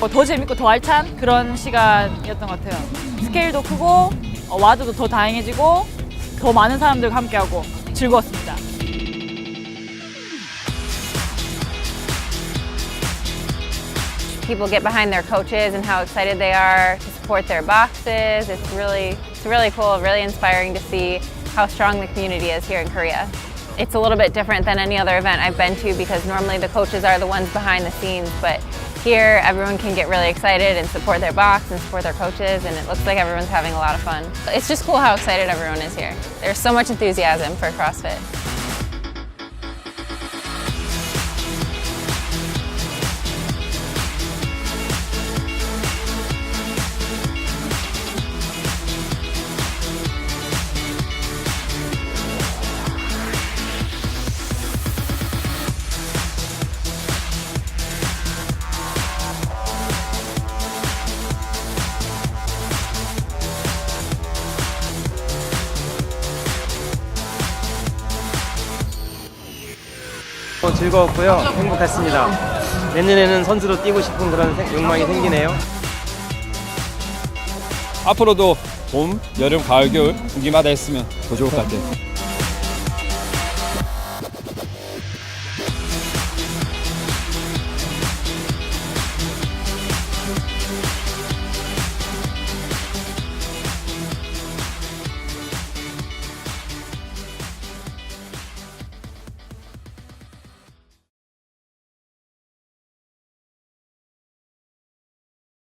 어, 더 재밌고 더 알찬 그런 시간이었던 것 같아요. 스케일도 크고 어, 와드도 더 다양해지고 더 많은 사람들과 함께하고 즐거웠습니다. people get behind their coaches and how excited they are to support their boxes. It's really, it's really cool, really inspiring to see how strong the community is here in Korea. It's a little bit different than any other event I've been to because normally the coaches are the ones behind the scenes, but here everyone can get really excited and support their box and support their coaches and it looks like everyone's having a lot of fun. It's just cool how excited everyone is here. There's so much enthusiasm for CrossFit. 어, 즐거웠고요. 행복했습니다. 내년에는 선수로 뛰고 싶은 그런 생- 욕망이 생기네요. 앞으로도 봄, 여름, 가을, 겨울 분기마다 했으면 더 좋을 것 같아요.